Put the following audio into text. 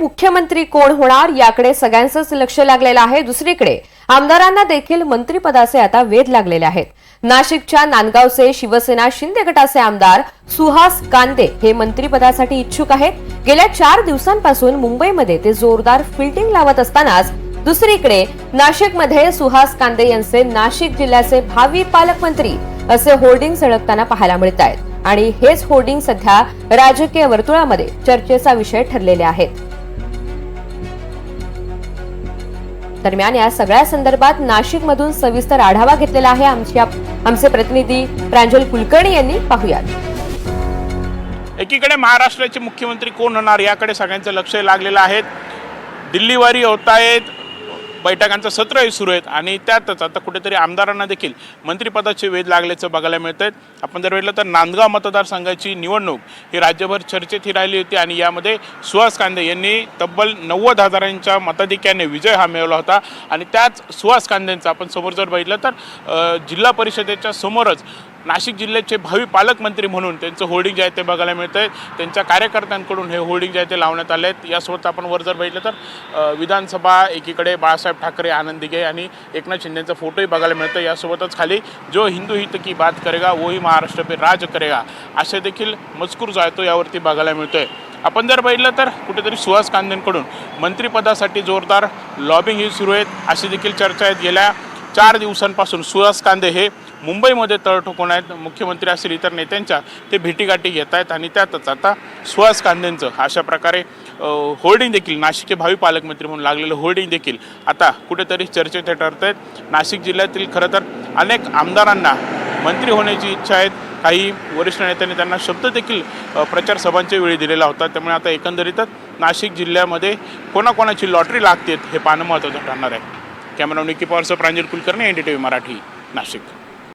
मुख्यमंत्री कोण होणार याकडे सगळ्यांचंच लक्ष लागलेलं आहे. दुसरीकडे आमदारांना देखील मंत्रिपदाचे आता वेध लागलेले आहेत. नाशिकच्या नांदगावचे शिवसेना शिंदे गटाचे आमदार सुहास कांदे हे मंत्रिपदासाठी इच्छुक आहेत. गेल्या चार दिवसांपासून मुंबईमध्ये ते जोरदार फिल्डिंग लावत असतानाच दुसरीकडे नाशिकमध्ये सुहास कांदे यांचे नाशिक जिल्ह्याचे भावी पालकमंत्री असे होर्डिंग सळगताना पाहायला मिळत आहेत आणि हेच होर्डिंग सध्या राजकीय वर्तुळामध्ये चर्चेचा विषय ठरलेले आहेत. दरम्यान या सगळ्या संदर्भात नाशिकमधून सविस्तर आढावा घेतलेला आहे आमच्या आमचे प्रतिनिधी प्रांजल कुलकर्णी यांनी. पाहुयात. एकीकडे महाराष्ट्राचे मुख्यमंत्री कोण होणार याकडे सगळ्यांचं लक्ष लागलेलं आहे. दिल्लीवारी होत आहेत बैठकांचं सत्रही सुरू आहेत आणि त्यातच आता कुठेतरी आमदारांना देखील मंत्रिपदाचे वेध लागल्याचं बघायला मिळत आहेत आपण जर बघितलं तर नांदगाव मतदारसंघाची निवडणूक ही राज्यभर चर्चेत ही राहिली होती आणि यामध्ये सुहास कांदे यांनी तब्बल नव्वद हजारांच्या मताधिक्याने विजय हा मिळवला होता आणि त्याच सुहास कांदेंचा आपण समोर जर बघितलं तर जिल्हा परिषदेच्या समोरच नाशिक जिल्ह्याचे भावी पालकमंत्री म्हणून त्यांचं होर्डिंग जे आहे ते बघायला मिळतं आहे त्यांच्या कार्यकर्त्यांकडून हे होर्डिंग जे आहे ते लावण्यात आले आहेत यासोबत आपण वर जर बघितलं तर विधानसभा एकीकडे बाळासाहेब ठाकरे आनंद दिघे आणि एकनाथ शिंदेचा फोटोही बघायला मिळतं यासोबतच खाली जो हिंदू हित की बात करेगा वही महाराष्ट्र पे राज करेगा असे देखील मजकूर जो आहे तो यावरती बघायला मिळतोय. आपण जर बघितलं तर कुठेतरी सुहास कांदेंकडून मंत्रिपदासाठी जोरदार लॉबिंग ही सुरू आहेत अशी देखील चर्चा आहेत. गेल्या चार दिवसांपासून सुहास कांदे हे मुंबईमध्ये तळ ठोकून आहेत. मुख्यमंत्री असतील इतर नेत्यांच्या ते भेटीगाठी घेत आहेत आणि त्यातच आता सुहास कांदेंचं अशा प्रकारे होर्डिंग देखील नाशिकचे भावी पालकमंत्री म्हणून लागलेलं होर्डिंग देखील आता कुठेतरी चर्चेत हे ठरत आहेत. नाशिक जिल्ह्यातील खरं तर अनेक आमदारांना मंत्री होण्याची इच्छा आहेत. काही वरिष्ठ नेत्यांनी त्यांना शब्द देखील प्रचारसभांच्या प्रचार सभांच्या वेळी दिलेला होता. त्यामुळे आता एकंदरीतच नाशिक जिल्ह्यामध्ये कोणाकोणाची लॉटरी लागते हे पाहणं महत्त्वाचं ठरणार आहे. Camera Niki पवारसह Pranjal Kulkarni N D T V Marathi Nashik.